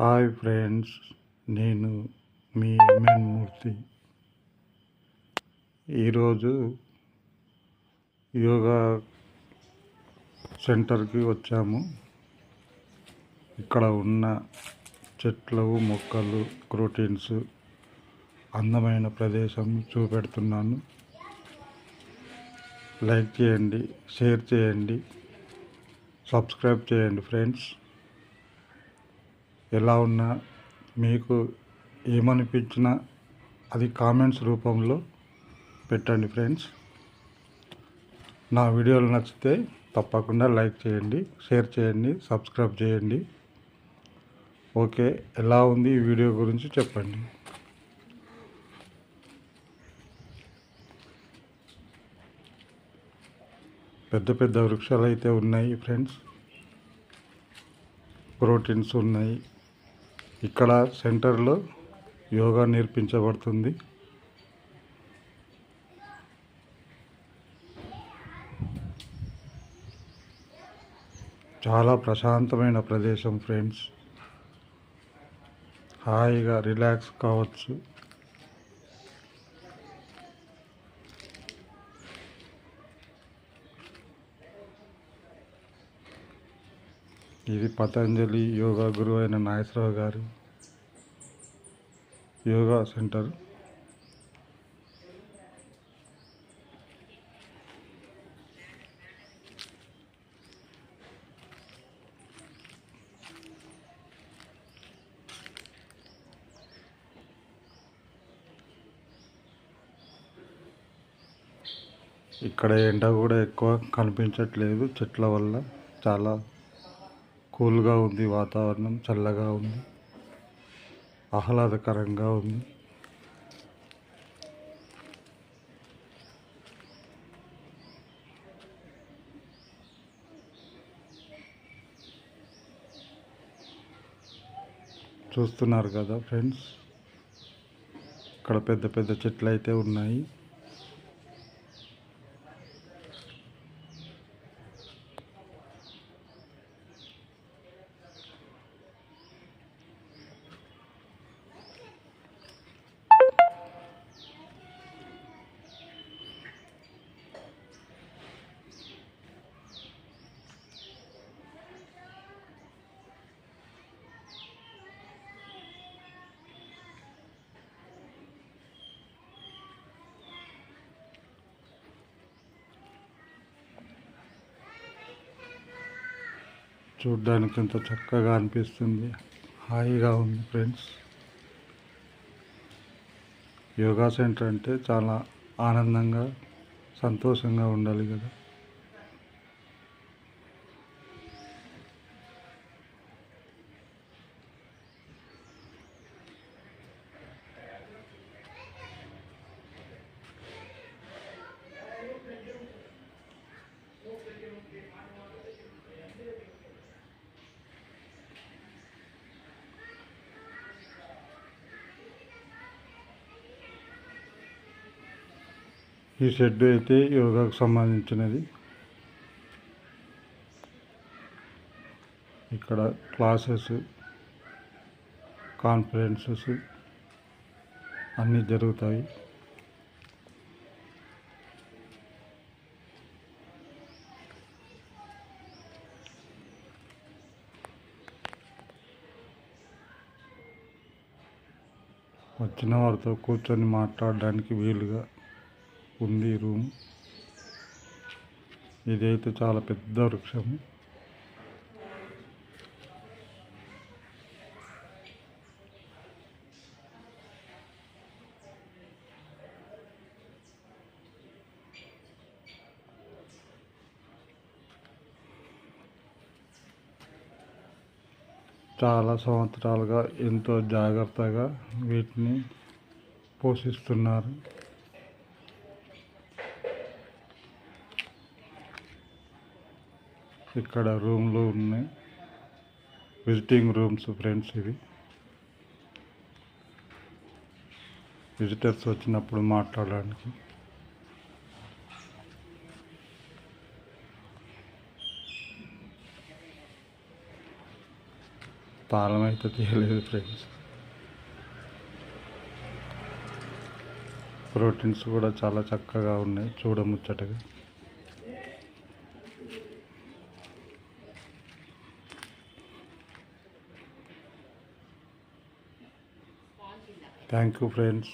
Hi friends నేను మీ MN మూర్తి. ఈరోజు యోగా సెంటర్కి వచ్చాము. ఇక్కడ ఉన్న చెట్లు మొక్కలు ప్రోటీన్స్ అందమైన ప్రదేశం చూపెడుతున్నాను. లైక్ చేయండి షేర్ చేయండి సబ్స్క్రైబ్ చేయండి ఫ్రెండ్స్. ఎలా ఉన్నా మీకు ఏమనిపించినా అది కామెంట్స్ రూపంలో పెట్టండి ఫ్రెండ్స్. నా వీడియోలు నచ్చితే తప్పకుండా లైక్ చేయండి షేర్ చేయండి సబ్స్క్రైబ్ చేయండి. ఓకే ఎలా ఉంది ఈ వీడియో గురించి చెప్పండి. పెద్ద పెద్ద వృక్షాలు అయితే ఉన్నాయి ఫ్రెండ్స్. ప్రోటీన్స్ ఉన్నాయి. ఇక్కడ సెంటర్లో యోగా నేర్పించబడుతుంది. చాలా ప్రశాంతమైన ప్రదేశం ఫ్రెండ్స్. హాయిగా రిలాక్స్ కావచ్చు. ఇది పతంజలి యోగా గురువు అయిన నాగేశ్వరరావు గారి యోగా సెంటర్. ఇక్కడ ఎండ కూడా ఎక్కువ కనిపించట్లేదు చెట్ల వల్ల చాలా కూల్గా ఉంది వాతావరణం చల్లగా ఉంది ఆహ్లాదకరంగా ఉంది. చూస్తున్నారు కదా ఫ్రెండ్స్ ఇక్కడ పెద్ద పెద్ద చెట్లు అయితే ఉన్నాయి. చూడ్డానికి ఎంత చక్కగా అనిపిస్తుంది. హాయిగా ఉంది ఫ్రెండ్స్. యోగా సెంటర్ అంటే చాలా ఆనందంగా సంతోషంగా ఉండాలి కదా. ఈ షెడ్ అయితే యోగాకు సంబంధించినది. ఇక్కడ క్లాసెస్ కాన్ఫరెన్సెస్ అన్నీ జరుగుతాయి. వచ్చిన వారితో కూర్చొని మాట్లాడడానికి వీలుగా ఉంది రూమ్. ఇదైతే చాలా పెద్ద వృక్షం. చాలా సంవత్సరాలుగా ఎంతో జాగ్రత్తగా వీటిని పోషిస్తున్నారు. ఇక్కడ రూమ్లు ఉన్నాయి. విజిటింగ్ రూమ్స్ ఫ్రెండ్స్ ఇవి. విజిటర్స్ వచ్చినప్పుడు మాట్లాడడానికి. తాళం అయితే తీయలేదు ఫ్రెండ్స్. ప్రోటీన్స్ కూడా చాలా చక్కగా ఉన్నాయి. చూడముచ్చటగా. Thank you friends.